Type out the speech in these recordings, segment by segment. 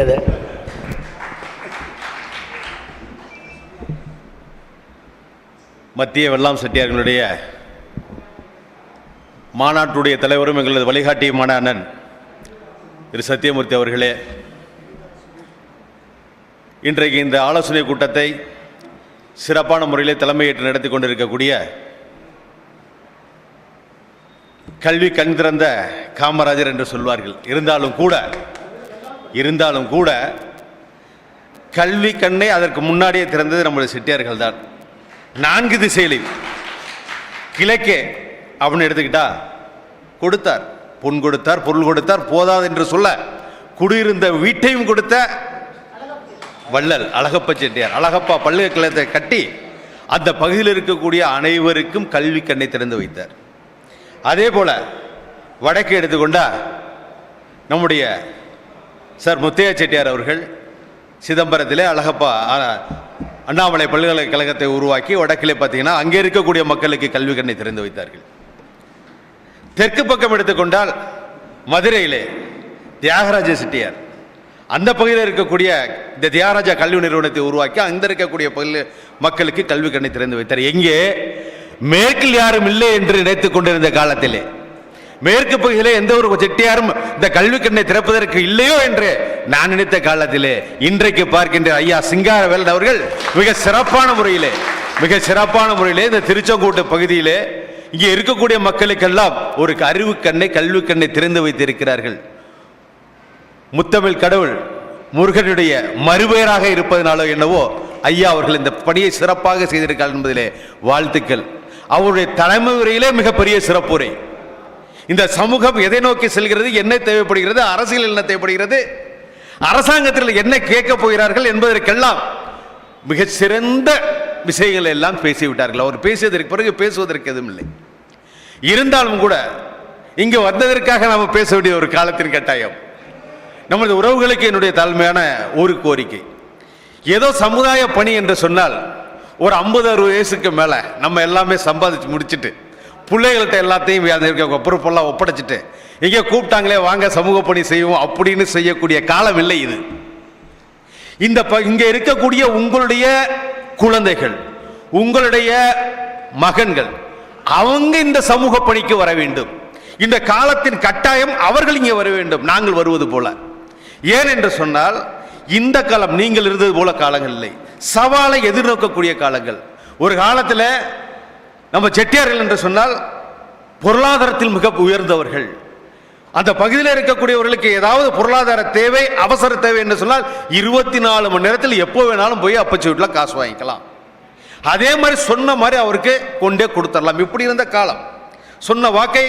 அது மத்திய வெள்ளாம் செட்டியார்களுடைய மாநாட்டுடைய தலைவரும் எங்களது வழிகாட்டியுமான அண்ணன் திரு சத்தியமூர்த்தி அவர்களே இன்றைக்கு இந்த ஆலோசனை கூட்டத்தை சிறப்பான முறையில் தலைமையேற்று நடத்தி கொண்டிருக்கக்கூடிய கல்வி கண் திறந்த காமராஜர் என்று சொல்வார்கள். இருந்தாலும் கூட இருந்தாலும் கூட கல்வி கண்ணை அதற்கு முன்னாடியே திறந்தது நம்முடைய செட்டியார்கள் தான். நான்கு திசையிலையும். கிழக்கே அப்படின்னு எடுத்துக்கிட்டா கொடுத்தார். பொன் கொடுத்தார் பொருள் கொடுத்தார் போதாது என்று சொல்ல குடியிருந்த வீட்டையும் கொடுத்த வள்ளல் அழகப்ப செட்டியார். அழகப்பா பல்கலைக்கழகத்தை கட்டி அந்த பகுதியில் இருக்கக்கூடிய அனைவருக்கும் கல்வி கண்ணை திறந்து வைத்தார். அதே போல் வடக்கு எடுத்துக்கொண்டா நம்முடைய சார் முத்தையா செட்டியார் அவர்கள் சிதம்பரத்திலே அழகப்பா அண்ணாமலை பல்கலைக்கழகத்தை உருவாக்கி வடக்கிலே பார்த்தீங்கன்னா அங்கே இருக்கக்கூடிய மக்களுக்கு கல்வி கண்ணை திறந்து வைத்தார்கள். தெற்கு பக்கம் எடுத்துக்கொண்டால் மதுரையிலே தியாகராஜ செட்டியார். அந்த பகுதியில் இருக்கக்கூடிய இந்த தியாகராஜா கல்வி நிறுவனத்தை உருவாக்கி அங்கே இருக்கக்கூடிய பகுதியில் மக்களுக்கு கல்வி கண்ணை திறந்து வைத்தார். எங்கே? மேற்கில் யாரும் இல்லை என்று நினைத்துக் கொண்டிருந்த காலத்திலே. மேற்கு பகுதியிலே எந்த ஒரு செட்டியாரும் இந்த கல்வி கண்ணை திறப்பதற்கு இல்லையோ என்று நான் நினைத்த காலத்திலே இன்றைக்கு பார்க்கின்ற ஐயா சிங்காரவேலன் அவர்கள் மிக சிறப்பான முறையிலே மிக சிறப்பான முறையிலே இந்த திருச்செங்கோட்டு பகுதியிலே இங்கே இருக்கக்கூடிய மக்களுக்கெல்லாம் ஒரு அறிவு கண்ணை கல்வி கண்ணை திறந்து வைத்திருக்கிறார்கள். முத்தமிழ் கடவுள் முருகனுடைய மறுபெயராக இருப்பதனாலோ என்னவோ ஐயா அவர்கள் இந்த பணியை சிறப்பாக செய்திருக்கார் என்பதிலே வாழ்த்துக்கள். அவருடைய தலைமை உரையிலே மிகப்பெரிய சிறப்புரை. இந்த சமூகம் எதை நோக்கி செல்கிறது என்ன தேவைப்படுகிறது அரசியல் என்ன தேவைப்படுகிறது அரசாங்கத்தில் என்ன கேட்கப் போகிறார்கள் என்பதற்கெல்லாம் மிகச்சிறந்த சிறந்த விஷயங்கள் எல்லாம் பேசிவிட்டார்கள். அவர் பேசியதற்கு பிறகு பேசுவதற்கு எதுவும் இல்லை. இருந்தாலும் கூட இங்கு வந்ததற்காக நாம் பேச வேண்டிய ஒரு காலத்தின் கட்டாயம். நமது உறவுகளுக்கு என்னுடைய தாழ்மையான ஒரு கோரிக்கை. ஏதோ சமுதாய பணி என்று சொன்னால் ஒரு ஐம்பது அறுபது வயசுக்கு மேலே நம்ம எல்லாமே சம்பாதிச்சு முடிச்சுட்டு பிள்ளைகள்கிட்ட எல்லாத்தையும் அந்த இருக்க பொறுப்பெல்லாம் ஒப்படைச்சிட்டு இங்கே கூப்பிட்டாங்களே வாங்க சமூக பணி செய்வோம் அப்படின்னு செய்யக்கூடிய காலம் இல்லை இது. இந்த ப- இங்கே இருக்கக்கூடிய உங்களுடைய குழந்தைகள் உங்களுடைய மகன்கள் அவங்க இந்த சமூக பணிக்கு வர வேண்டும். இந்த காலத்தின் கட்டாயம் அவர்கள் இங்கே வர வேண்டும் நாங்கள் வருவது போல. ஏன் என்று சொன்னால் இந்த காலம் நீங்கள் இருந்தது போல காலங்கள் இல்லை. சவாலை எதிர்நோக்கக்கூடிய காலங்கள். ஒரு காலத்தில் நம்ம செட்டியார்கள் என்று சொன்னால் பொருளாதாரத்தில் மிக உயர்ந்தவர்கள். அந்த பகுதியில் இருக்கக்கூடியவர்களுக்கு ஏதாவது பொருளாதார தேவை அவசர தேவை என்று சொன்னால் இருபத்தி நாலு மணி நேரத்தில் எப்போ வேணாலும் போய் அப்பச்சி வீட்டில் காசு வாங்கிக்கலாம். அதே மாதிரி சொன்ன மாதிரி அவருக்கு கொண்டே கொடுத்துடலாம். இப்படி இருந்த காலம். சொன்ன வாக்கை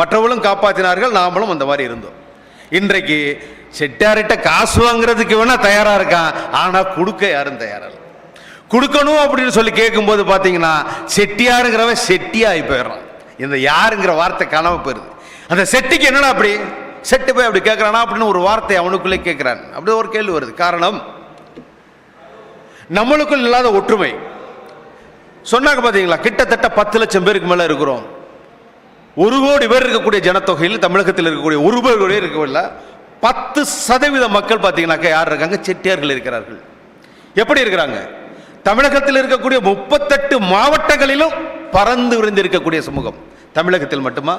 மற்றவர்களும் காப்பாற்றினார்கள் நாமளும் அந்த மாதிரி இருந்தோம். இன்றைக்கு செட்டார்கிட்ட காசு வாங்குறதுக்கு வேணால் தயாராக இருக்கான். ஆனால் கொடுக்க யாரும் தயாராக இல்லை கொடுக்கணும் அப்படின்னு சொல்லி கேட்கும்போது பார்த்தீங்கன்னா செட்டியாருங்கிறவன் செட்டியாகி போயிடுறான். இந்த யாருங்கிற வார்த்தை காணாம போயிருது அந்த செட்டிக்கு என்னடா அப்படி? செட்டு போய் அப்படி கேட்குறானா அப்படின்னு ஒரு வார்த்தை அவனுக்குள்ளே கேட்குறான். அப்படி ஒரு கேள்வி வருது. காரணம் நம்மளுக்குள் இல்லாத ஒற்றுமை. சொன்னாங்க பார்த்தீங்களா கிட்டத்தட்ட பத்து லட்சம் பேருக்கு மேலே இருக்கிறோம். ஒரு கோடி பேர் இருக்கக்கூடிய ஜனத்தொகையில் தமிழகத்தில் இருக்கக்கூடிய ஒரு பேர் இருக்கவில்லை. பத்து சதவீத மக்கள் பார்த்தீங்கன்னாக்கா யார் இருக்காங்க? செட்டியார்கள் இருக்கிறார்கள். எப்படி இருக்கிறாங்க? தமிழகத்தில் இருக்கக்கூடிய முப்பத்தெட்டு மாவட்டங்களிலும் பறந்து விரிந்து இருக்கக்கூடிய சமூகம். தமிழகத்தில் மட்டுமா?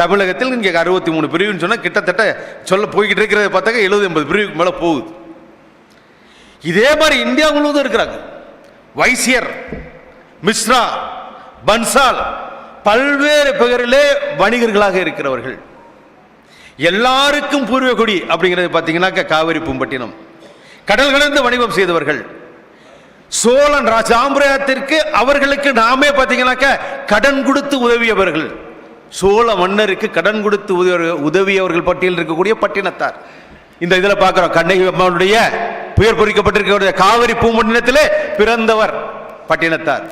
தமிழகத்தில் இங்கே அறுபத்தி மூணு பிரிவுன்னு சொன்னால் கிட்டத்தட்ட சொல்ல போய்கிட்டு இருக்கிறத பார்த்தாக்க எழுபது எண்பது பிரிவுக்கு மேலே போகுது. இதே மாதிரி இந்தியா முழுவதும் இருக்கிறாங்க. வைசியர் மிஸ்ரா பன்சால் பல்வேறு பெயரிலே வணிகர்களாக இருக்கிறவர்கள். எல்லாருக்கும் பூர்வகுடி அப்படிங்கிறது பார்த்தீங்கன்னாக்க காவிரி பூம்பட்டினம். கடல் கடந்து வணிகம் செய்தவர்கள். சோழன் ராஜாம்பரத்திற்கு அவர்களுக்கு நாமே பார்த்தீங்கன்னாக்க கடன் கொடுத்து உதவியவர்கள். சோழ மன்னருக்கு கடன் கொடுத்து உதவியவர்- உதவியவர்கள் பட்டியலில் இருக்கக்கூடிய பட்டினத்தார். இந்த இதில் பார்க்குறோம் கண்ணகி அம்மாவுடைய பெயர் பொறிக்கப்பட்டிருக்கக்கூடிய காவிரி பூம்பட்டினத்திலே பிறந்தவர் பட்டினத்தார்.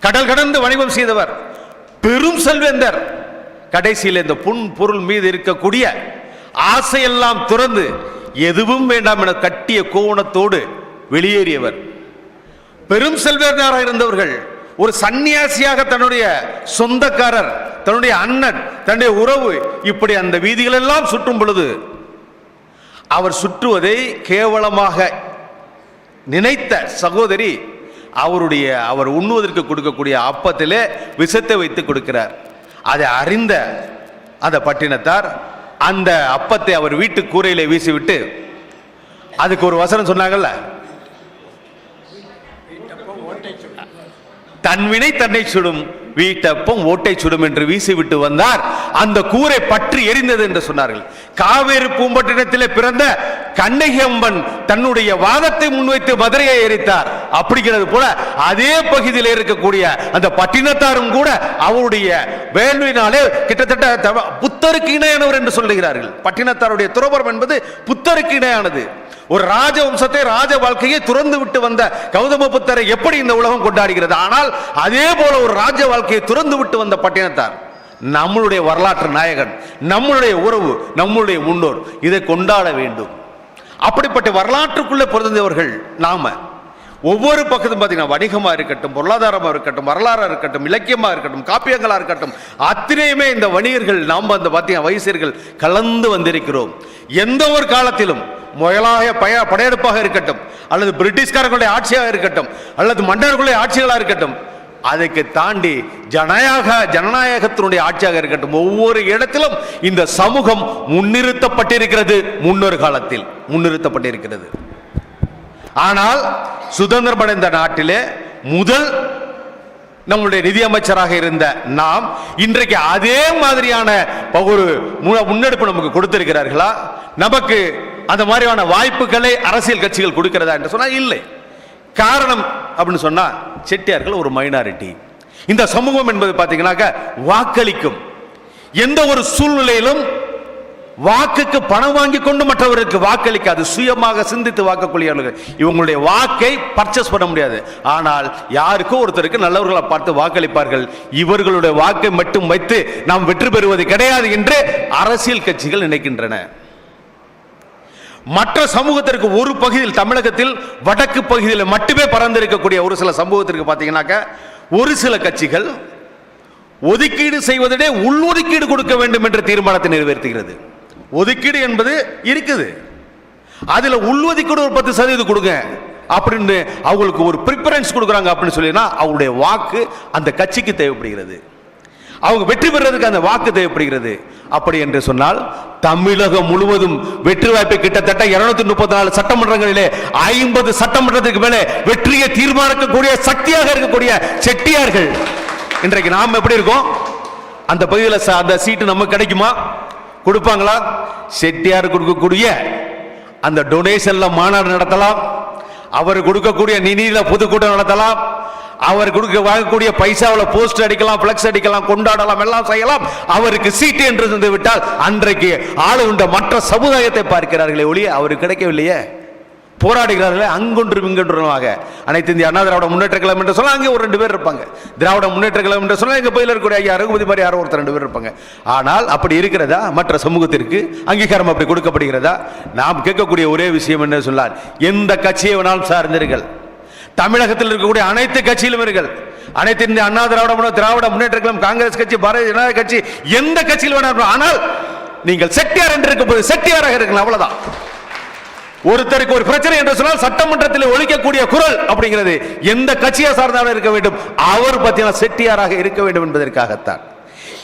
கடல் கடந்து வணிகம் செய்தவர் பெரும் செல்வேந்தர். கடைசியில் இந்த புண் பொருள் மீது இருக்கக்கூடிய ஆசையெல்லாம் துறந்து எதுவும் வேண்டாம் என கட்டிய கோவணத்தோடு வெளியேறியவர். பெரும் செல்வந்தராக இருந்தவர்கள்? ஒரு சன்னியாசியாக தன்னுடைய சொந்தக்காரர் தன்னுடைய அண்ணன் தன்னுடைய உறவு இப்படி அந்த வீதிகளெல்லாம் சுற்றும் பொழுது அவர் சுற்றுவதை கேவலமாக நினைத்த சகோதரி அவருடைய அவர் உண்ணுவதற்கு கொடுக்கக்கூடிய அப்பத்திலே விஷத்தை வைத்து கொடுக்கிறார். அதை அறிந்த அந்த பட்டினத்தார் அந்த அப்பத்தை அவர் வீட்டு கூரையிலே வீசிவிட்டு அதுக்கு ஒரு வசனம் சொன்னாங்கல்ல? தன்வினை தன்னை சுடும். வீட்டப்பம் ஓட்டை சுடும் என்று வீசிவிட்டு வந்தார். அந்த கூரை பற்றி எரிந்தது என்று சொன்னார்கள். காவேரி பூம்பட்டினத்திலே பிறந்த கண்ணகியம்பன் தன்னுடைய வாதத்தை முன்வைத்து மதுரையை எரித்தார். அப்படிங்கிறது போல அதே பகுதியில் இருக்கக்கூடிய அந்த பட்டினத்தாரும் கூட அவருடைய வேள்வினாலே கிட்டத்தட்ட தவ- புத்தருக்கு இணையானவர் என்று சொல்லுகிறார்கள். பட்டினத்தாருடைய துறவரம் என்பது புத்தருக்கு இணையானது. ஒரு ராஜ வம்சத்தை ராஜ வாழ்க்கையை துறந்து விட்டு வந்த கௌதம புத்தரை எப்படி இந்த உலகம் கொண்டாடுகிறது? ஆனால் அதே போல ஒரு ராஜ வாழ்க்கையை துறந்து விட்டு வந்த பட்டினத்தார். நம்மளுடைய வரலாற்று நாயகன் நம்மளுடைய உறவு நம்மளுடைய முன்னோர் இதை கொண்டாட வேண்டும். அப்படிப்பட்ட வரலாற்றுக்குள்ளே பிறந்தவர்கள் நாம. ஒவ்வொரு பக்கத்தும் பார்த்தீங்கன்னா வணிகமாக இருக்கட்டும் பொருளாதாரமாக இருக்கட்டும் வரலாறாக இருக்கட்டும் இலக்கியமாக இருக்கட்டும் காப்பியங்களாக இருக்கட்டும் அத்தனையுமே இந்த வணிகர்கள் நாம் அந்த பார்த்தீங்கன்னா வைசியர்கள் கலந்து வந்திருக்கிறோம். எந்த ஒரு காலத்திலும் முயலாக பய படையெடுப்பாக இருக்கட்டும் அல்லது பிரிட்டிஷ்காரர்களுடைய ஆட்சியாக இருக்கட்டும் அல்லது மன்னர்களுடைய ஆட்சிகளாக இருக்கட்டும் அதுக்கு தாண்டி ஜனநாயக ஜனநாயகத்தினுடைய ஆட்சியாக இருக்கட்டும் ஒவ்வொரு இடத்திலும் இந்த சமூகம் முன்னிறுத்தப்பட்டிருக்கிறது முன்னொரு காலத்தில் முன்னிறுத்தப்பட்டிருக்கிறது. ஆனால் சுதந்திரம் அடைந்த நாட்டிலே முதல் நம்முடைய நிதியமைச்சராக இருந்த நாம் இன்றைக்கு அதே மாதிரியான ஒரு மு- முன்னெடுப்பு நமக்கு கொடுத்திருக்கிறார்களா? நமக்கு அந்த மாதிரியான வாய்ப்புகளை அரசியல் கட்சிகள் கொடுக்கிறதா என்று சொன்னால் இல்லை. காரணம் அப்படின்னு சொன்னால் செட்டியார்கள் ஒரு மைனாரிட்டி இந்த சமூகம் என்பது பார்த்தீங்கன்னாக்க வாக்களிக்கும். எந்த ஒரு சூழ்நிலையிலும் வாக்குக்கு பணம் வாங்கி கொண்டு மற்றவருக்கு வாக்களிக்காது. சுயமாக சிந்தித்து வாக்கக்கூடியவர்கள். இவங்களுடைய வாக்கை பர்ச்சேஸ் பண்ண முடியாது. ஆனால் யாருக்கோ ஒருத்தருக்கு நல்லவர்களை பார்த்து வாக்களிப்பார்கள். இவர்களுடைய வாக்கை மட்டும் வைத்து நாம் வெற்றி பெறுவது கிடையாது என்று அரசியல் கட்சிகள் நினைக்கின்றன. மற்ற சமூகத்திற்கு ஒரு பகுதியில் தமிழகத்தில் வடக்கு பகுதியில் மட்டுமே பறந்திருக்கக்கூடிய ஒரு சில சமூகத்திற்கு பார்த்தீங்கன்னாக்க ஒரு சில கட்சிகள் ஒதுக்கீடு செய்வதிலே உள்ஒதுக்கீடு கொடுக்க வேண்டும் என்ற தீர்மானத்தை நிறைவேற்றுகிறது. ஒதுக்கீடு என்பது இருக்குது. அதில் உள்ஒதுக்கீடு ஒரு பத்து சதவீதம் கொடுங்க அப்படின்னு அவங்களுக்கு ஒரு ப்ரிஃபரன்ஸ் கொடுக்குறாங்க அப்படின்னு சொல்லினா அவங்களுடைய வாக்கு அந்த கட்சிக்கு தேவைப்படுகிறது. அவங்க வெற்றி பெறுறதுக்கு அந்த வாக்கு தேவைப்படுகிறது. அப்படி என்று சொன்னால் தமிழகம் முழுவதும் வெற்றி வாய்ப்பை கிட்டத்தட்ட இருநூத்தி முப்பத்தி நாலு சட்டமன்றங்களிலே ஐம்பது சட்டமன்றத்துக்கு மேலே வெற்றியை தீர்மானிக்கக்கூடிய சக்தியாக இருக்கக்கூடிய செட்டியார்கள். இன்றைக்கு நாம் எப்படி இருக்கோம்? அந்த பகுதியில் அந்த சீட்டு நமக்கு கிடைக்குமா? கொடுப்பாங்களா? செட்டியார் கொடுக்கக்கூடிய அந்த டொனேஷன்ல மாநாடு நடத்தலாம். அவர் கொடுக்கக்கூடிய நிதியில பொதுக்கூட்டம் நடத்தலாம். அவர் கொடுக்க வாங்கக்கூடிய பைசாவில் போஸ்ட் அடிக்கலாம் பிளக்ஸ் அடிக்கலாம் கொண்டாடலாம் எல்லாம் செய்யலாம். அவருக்கு சீட்டு என்று இருந்து விட்டால் அன்றைக்கு ஆளுகின்ற மற்ற சமுதாயத்தை பார்க்கிறார்களே ஒழிய அவருக்கு கிடைக்கவில்லையே. போராடுகிறார்களே அங்கொன்றும் இங்கொன்றுமாக. அனைத்து இந்திய அண்ணா திராவிட முன்னேற்ற கழகம் என்று சொன்னா அங்கே ஒரு ரெண்டு பேர் இருப்பாங்க. திராவிட முன்னேற்ற கழகம் என்று சொன்னா எங்கள் பயில இருக்கக்கூடிய ஐயா ரகுபதி மாதிரி யாரோ ஒருத்தர் ரெண்டு பேர் இருப்பாங்க. ஆனால் அப்படி இருக்கிறதா? மற்ற சமூகத்திற்கு அங்கீகாரம் அப்படி கொடுக்கப்படுகிறதா? நாம் கேட்கக்கூடிய ஒரே விஷயம் என்ன சொன்னால் எந்த கட்சியை வேணாலும் சார்ந்தீர்கள் தமிழகத்தில் இருக்கக்கூடிய அனைத்து கட்சியிலும் இருக்கிற அனைத்து இந்திய அண்ணா திராவிட திராவிட முன்னேற்ற கழகம் காங்கிரஸ் கட்சி பாரதிய ஜனதா கட்சி எந்த கட்சியில் வேணாலும் ஆனால் நீங்கள் செட்டியார் என்று இருக்கும்போது செட்டியாராக இருக்கலாம் அவ்வளவுதான். ஒருத்தருக்கு ஒரு பிரச்சனை என்று சொன்னால் சட்டமன்றத்தில் ஒழிக்கக்கூடிய குரல் அப்படிங்கிறது எந்த கட்சியை சார்ந்தாலும் இருக்க வேண்டும். அவர் பார்த்தீங்கன்னா செட்டியாராக இருக்க வேண்டும் என்பதற்காகத்தான்.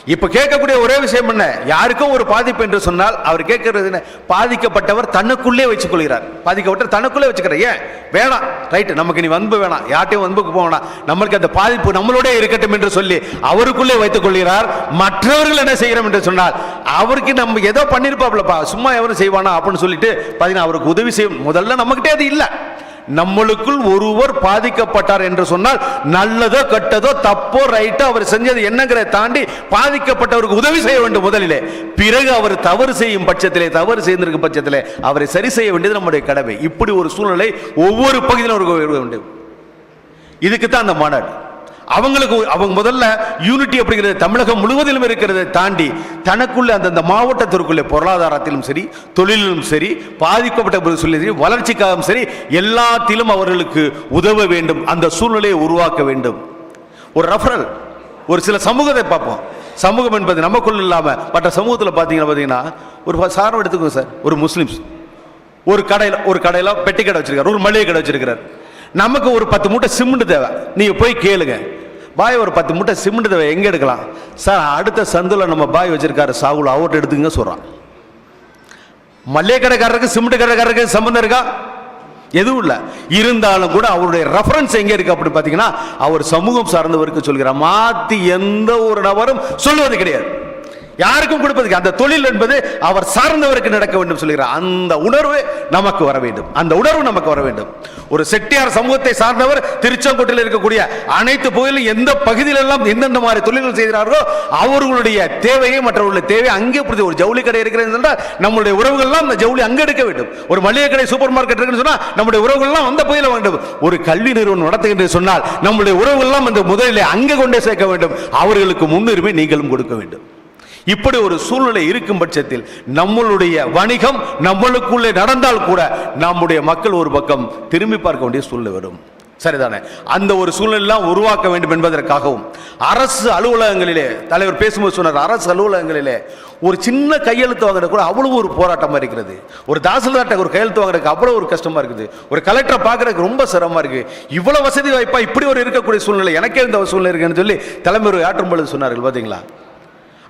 இப்ப கேட்கக்கூடிய ஒரே விஷயம் என்ன? யாருக்கும் ஒரு பாதிப்பு என்று சொன்னால் அவர் கேட்கறது என்ன? பாதிக்கப்பட்டவர் தனக்குள்ளே வச்சுக்கொள்கிறார் கொள்கிறார் பாதிக்கப்பட்டவர் தனக்குள்ளே வச்சுக்கிறார். ஏன்? வேணாம். ரைட்டு நமக்கு நீ வன்பு வேணாம். யார்ட்டையும் வன்புக்கு போக நம்மளுக்கு அந்த பாதிப்பு நம்மளோட இருக்கட்டும் என்று சொல்லி அவருக்குள்ளே வைத்துக் கொள்கிறார் மற்றவர்கள் என்ன செய்கிறோம் என்று சொன்னால் அவருக்கு நம்ம ஏதோ பண்ணியிருப்பாப்லப்பா சும்மா எவரும் செய்வானா அப்படின்னு சொல்லிட்டு பார்த்தீங்கன்னா அவருக்கு உதவி செய்யும். முதல்ல நம்மகிட்டே அது இல்லை. நம்மளுக்குள் ஒருவர் பாதிக்கப்பட்டார் என்று சொன்னால் நல்லதோ கெட்டதோ தப்போ ரைட்டோ அவர் செஞ்சது என்னங்கிறத தாண்டி பாதிக்கப்பட்டவருக்கு உதவி செய்ய வேண்டும் முதலிலே பிறகு அவர் தவறு செய்யும் பட்சத்திலே தவறு செய்திருக்கும் பட்சத்திலே அவரை சரி செய்ய வேண்டியது நம்முடைய கடமை இப்படி ஒரு சூழ்நிலை ஒவ்வொரு பகுதியிலும் இருக்க வேண்டும் இதுக்கு தான் அந்த மாநாடு அவங்களுக்கு அவங்க முதல்ல யூனிட்டி அப்படிங்கிறது தமிழகம் முழுவதிலும் இருக்கிறதை தாண்டி தனக்குள்ள அந்தந்த மாவட்டத்திற்குள்ளே பொருளாதாரத்திலும் சரி தொழிலிலும் சரி பாதிக்கப்பட்ட சொல்லி சரி வளர்ச்சிக்காகவும் சரி எல்லாத்திலும் அவர்களுக்கு உதவ வேண்டும் அந்த சூழ்நிலையை உருவாக்க வேண்டும். ஒரு ரெஃபரல் ஒரு சில சமூகத்தை பார்ப்போம். சமூகம் என்பது நமக்குள்ள இல்லாமல் மற்ற சமூகத்தில் பார்த்தீங்கன்னா பார்த்தீங்கன்னா ஒரு சாரம் எடுத்துக்கோங்க சார் ஒரு முஸ்லீம்ஸ். ஒரு கடையில் ஒரு கடையில் பெட்டி கடை வச்சிருக்காரு ஒரு மளிகை கடை வச்சிருக்கிறார். நமக்கு ஒரு பத்து மூட்டை சிமெண்ட் தேவை. நீங்கள் போய் கேளுங்க. பாய் ஒரு பத்து மூட்டை சிமெண்ட் தேவை. எங்கே எடுக்கலாம்? சார் அடுத்த சந்தில் நம்ம பாய் வச்சுருக்காரு சாகுல். அவர்கிட்ட எடுத்துங்க சொல்கிறான் மல்லிகை கடைக்காரருக்கு சிமெண்ட் கடைக்காரருக்கு சம்மந்தம் இருக்கா? எதுவும் இல்லை. இருந்தாலும் கூட அவருடைய ரெஃபரன்ஸ் எங்கே இருக்கு அப்படி பார்த்தீங்கன்னா அவர் சமூகம் சார்ந்தவருக்கு சொல்கிறார் மாற்றி எந்த ஒரு நபரும் சொல்வது கிடையாது. யாருக்கும் கொடுப்பதுக்கு அந்த தொழில் என்பது அவர் சார்ந்தவருக்கு நடக்க வேண்டும் சொல்கிறார். அந்த உணர்வு நமக்கு வர வேண்டும். அந்த உணர்வு நமக்கு வர வேண்டும். ஒரு செட்டியார் சமூகத்தை சார்ந்தவர் திருச்செங்கோட்டில் இருக்கக்கூடிய அனைத்து பகுதியிலும் எந்த பகுதியிலெல்லாம் எந்தெந்த மாதிரி தொழில்கள் செய்கிறார்களோ அவர்களுடைய தேவையை மற்றவர்களுடைய தேவை அங்கே புரிஞ்சு ஒரு ஜவுளி கடை இருக்கிறது என்றால் உறவுகள்லாம் அந்த ஜவுளி அங்கே எடுக்க வேண்டும். ஒரு மளிகை கடை சூப்பர் மார்க்கெட் இருக்குன்னு சொன்னால் நம்முடைய உறவுகள்லாம் அந்த பகுதியில் வேண்டும். ஒரு கல்வி நிறுவனம் நடத்துகின்ற சொன்னால் நம்முடைய உறவுகள்லாம் அந்த முதலில் அங்கே கொண்டே சேர்க்க வேண்டும். அவர்களுக்கு முன்னுரிமை நீங்களும் கொடுக்க வேண்டும். இப்படி ஒரு சூழ்நிலை இருக்கும் பட்சத்தில் நம்மளுடைய வணிகம் நம்மளுக்குள்ளே நடந்தால் கூட நம்முடைய மக்கள் ஒரு பக்கம் திரும்பி பார்க்க வேண்டிய சூழ்நிலை வரும். சரிதானே? அந்த ஒரு சூழ்நிலாம் உருவாக்க வேண்டும் என்பதற்காகவும் அரசு அலுவலகங்களிலே தலைவர் பேசும்போது சொன்னார் அரசு அலுவலகங்களிலே ஒரு சின்ன கையெழுத்து வாங்குறது கூட அவ்வளோ ஒரு போராட்டமாக இருக்கிறது. ஒரு தாசில்தார்ட்ட ஒரு கையெழுத்து வாங்குறதுக்கு அவ்வளோ ஒரு கஷ்டமாக இருக்குது. ஒரு கலெக்டரை பார்க்குறதுக்கு ரொம்ப சிரமமாக இருக்குது இவ்வளோ வசதி வாய்ப்பா இப்படி ஒரு இருக்கக்கூடிய சூழ்நிலை எனக்கே இந்த சூழ்நிலை இருக்குன்னு சொல்லி தலைமை ஆற்றும் பொழுது சொன்னார்கள் பார்த்தீங்களா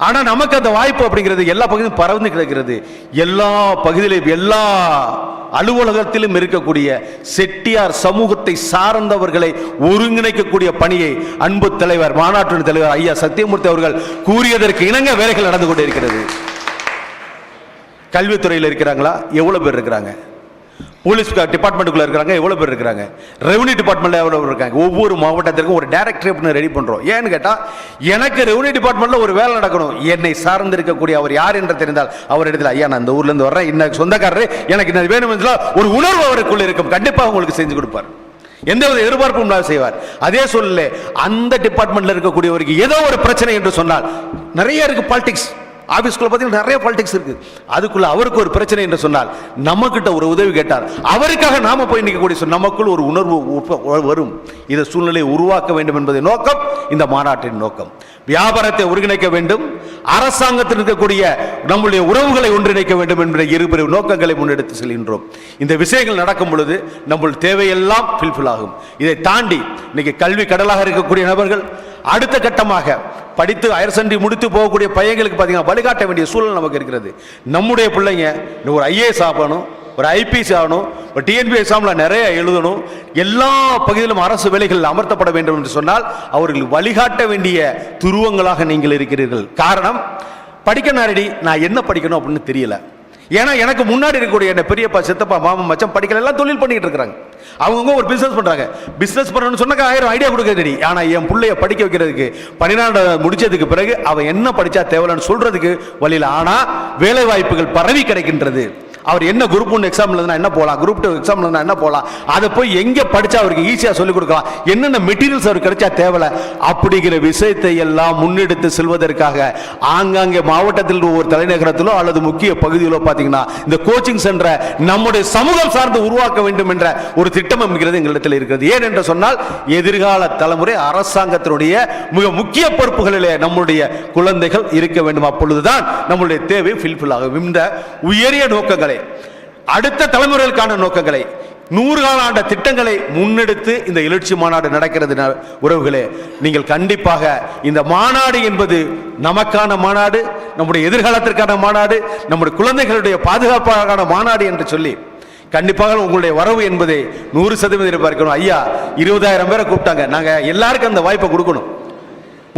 ஆனால் நமக்கு அந்த வாய்ப்பு அப்படிங்கிறது எல்லா பகுதியும் பரந்து கிடக்கிறது. எல்லா பகுதியிலும் எல்லா அலுவலகத்திலும் இருக்கக்கூடிய செட்டியார் சமூகத்தை சார்ந்தவர்களை ஒருங்கிணைக்கக்கூடிய பணியை அன்பு தலைவர் மாநாட்டு தலைவர் ஐயா சத்தியமூர்த்தி அவர்கள் கூறியதற்கு இணங்க வேலைகள் நடந்து கொண்டிருக்கிறது கல்வித்துறையில் இருக்கிறாங்களா? எவ்வளவு பேர் இருக்கிறாங்க? போலீஸ் டிபார்ட்மெண்ட்டுக்குள்ளே இருக்கிறாங்க எவ்வளோ பேர் இருக்கிறாங்க? ரெவன்யூ டிபார்ட்மெண்ட்டில் எவ்வளோ பேர் இருக்காங்க? ஒவ்வொரு மாவட்டத்திற்கும் ஒரு டைரக்டர் ரெடி பண்ணுறோம் ஏன்னு கேட்டால் எனக்கு ரெவன்யூ டிபார்ட்மெண்ட்டில் ஒரு வேலை நடக்கணும். என்னை சார்ந்து இருக்கக்கூடிய அவர் யார் என்று தெரிந்தால் அவர் இடத்துல ஐயா நான் இந்த ஊர்லேருந்து வர்றேன். இன்ன சொந்தக்காரரு எனக்கு இந்த வேணும் என்றால் ஒரு உணர்வு அவருக்குள்ளே இருக்கும். கண்டிப்பாக உங்களுக்கு செஞ்சு கொடுப்பார். எந்தவித எதிர்பார்ப்பும் இல்லாத செய்வார். அதே சொல்லல அந்த டிபார்ட்மெண்ட்டில் இருக்கக்கூடியவருக்கு ஏதோ ஒரு பிரச்சனை என்று சொன்னால் நிறைய இருக்குது பாலிடிக்ஸ் ஆஃபீஸ்குள்ளே பார்த்தீங்கன்னா நிறைய பாலிடிக்ஸ் இருக்குது அதுக்குள்ள அவருக்கு ஒரு பிரச்சனை என்று சொன்னால் நம்மக்கிட்ட ஒரு உதவி கேட்டார். அவருக்காக நாம போய் நிற்கக்கூடிய சொல் நமக்குள் ஒரு உணர்வு வரும். இந்த சூழ்நிலையை உருவாக்க வேண்டும் என்பதை நோக்கம் இந்த மாநாட்டின் நோக்கம். வியாபாரத்தை ஒருங்கிணைக்க வேண்டும். அரசாங்கத்தில் இருக்கக்கூடிய நம்முடைய உறவுகளை ஒன்றிணைக்க வேண்டும் என்ற இருபிரி நோக்கங்களை முன்னெடுத்து செல்கின்றோம். இந்த விஷயங்கள் நடக்கும் பொழுது நம்முடைய தேவையெல்லாம் ஃபில்ஃபில் ஆகும். இதை தாண்டி இன்னைக்கு கல்வி கடலாக இருக்கக்கூடிய நபர்கள் அடுத்த கட்டமாக படித்து ஹையர் செகண்டரி முடித்து போகக்கூடிய பையங்களுக்கு பார்த்தீங்கன்னா வழிகாட்ட வேண்டிய சூழல் நமக்கு இருக்கிறது. நம்முடைய பிள்ளைங்க ஒரு ஐஏஎஸ் ஆகணும் ஒரு ஐபிஎஸ் ஆகணும் ஒரு டிஎன்பி எக்ஸாமில் நிறைய எழுதணும். எல்லா பகுதியிலும் அரசு வேலைகள் அமர்த்தப்பட வேண்டும் என்று சொன்னால் அவர்கள் வழிகாட்ட வேண்டிய துருவங்களாக நீங்கள் இருக்கிறீர்கள். காரணம் படிக்க நேரடி நான் என்ன படிக்கணும் அப்படின்னு தெரியலை. ஏன்னா எனக்கு முன்னாடி இருக்கக்கூடிய என்ன பெரியப்பா சித்தப்பா மாமன் மச்சம் படிக்கல எல்லாம் தொழில் பண்ணிட்டு இருக்கிறாங்க. அவங்கவுங்க ஒரு பிஸ்னஸ் பண்ணுறாங்க பிஸ்னஸ் பண்ணணும்னு சொன்னாக்க ஆயிரம் ஐடியா கொடுக்க தெரியும் ஆனால் என் பிள்ளைய படிக்க வைக்கிறதுக்கு பன்னிரெண்டாவது முடிச்சதுக்கு பிறகு அவன் என்ன படித்தா தேவைன்னு சொல்கிறதுக்கு வழியில் ஆனால் வேலை வாய்ப்புகள் பரவி கிடைக்கின்றது. அவர் என்ன குரூப் ஒன்று எக்ஸாம் எழுதுனா என்ன போகலாம் குரூப் டூ எக்ஸாம் எழுதுனா என்ன போகலாம் அதை போய் எங்கே படித்தா அவருக்கு ஈஸியாக சொல்லிக் கொடுக்கலாம். என்னென்ன மெட்டீரியல்ஸ் அவருக்கு கிடைச்சா தேவையில்ல. அப்படிங்கிற விஷயத்தை எல்லாம் முன்னெடுத்து செல்வதற்காக ஆங்காங்கே மாவட்டத்தில் ஒவ்வொரு தலைநகரத்திலோ அல்லது முக்கிய பகுதியிலோ பார்த்தீங்கன்னா இந்த கோச்சிங் சென்டரை நம்முடைய சமூகம் சார்ந்து உருவாக்க வேண்டும் என்ற ஒரு திட்டம் அமைக்கிறது எங்களிடத்தில் இருக்கிறது. ஏன் என்று சொன்னால் எதிர்கால தலைமுறை அரசாங்கத்தினுடைய மிக முக்கிய பொறுப்புகளிலே நம்முடைய குழந்தைகள் இருக்க வேண்டும். அப்பொழுதுதான் நம்முடைய தேவை ஃபில்ஃபில் ஆகும். இந்த உயரிய நோக்கங்களை அடுத்த தலைமுறைகளுக்கான நோக்கங்களை நூறு கால ஆண்ட திட்டங்களை முன்னெடுத்து இந்த எழுச்சி மாநாடு நடக்கிறது உறவுகளே. நீங்கள் கண்டிப்பாக இந்த மாநாடு என்பது நமக்கான மாநாடு நம்முடைய எதிர்காலத்திற்கான மாநாடு நம்முடைய குழந்தைகளுடைய பாதுகாப்பான மாநாடு என்று சொல்லி கண்டிப்பாக உங்களுடைய வரவு என்பதை நூறு சதவீதம் எதிர்பார்க்கணும். ஐயா இருபதாயிரம் பேரை கூப்பிட்டாங்க. நாங்க எல்லாருக்கும் அந்த வாய்ப்பை கொடுக்கணும்.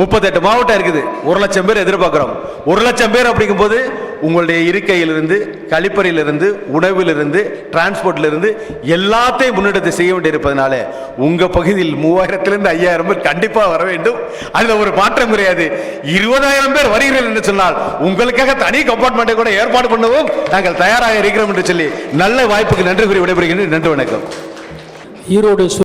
முப்பத்தெட்டு மாவட்டம் இருக்குது. ஒரு லட்சம் பேர் எதிர்பார்க்கிறோம். ஒரு லட்சம் பேர் அப்படிங்கும்போது உங்களுடைய இருக்கையிலிருந்து கழிப்பறையிலிருந்து உணவிலிருந்து டிரான்ஸ்போர்ட்லேருந்து எல்லாத்தையும் முன்னெடுத்து செய்ய வேண்டியிருப்பதனால உங்கள் பகுதியில் மூவாயிரத்திலிருந்து ஐயாயிரம் பேர் கண்டிப்பாக வர வேண்டும். அதில் ஒரு மாற்றம் கிடையாது. இருபதாயிரம் பேர் வருகிறீர்கள் என்று சொன்னால் உங்களுக்காக தனி கம்பார்ட்மெண்ட்டை கூட ஏற்பாடு பண்ணவும். நாங்கள் தயாராக இருக்கிறோம் என்று சொல்லி நல்ல வாய்ப்புக்கு நன்றி கூறி விடைபெறுகின்றேன். நன்றி வணக்கம். ஈரோடு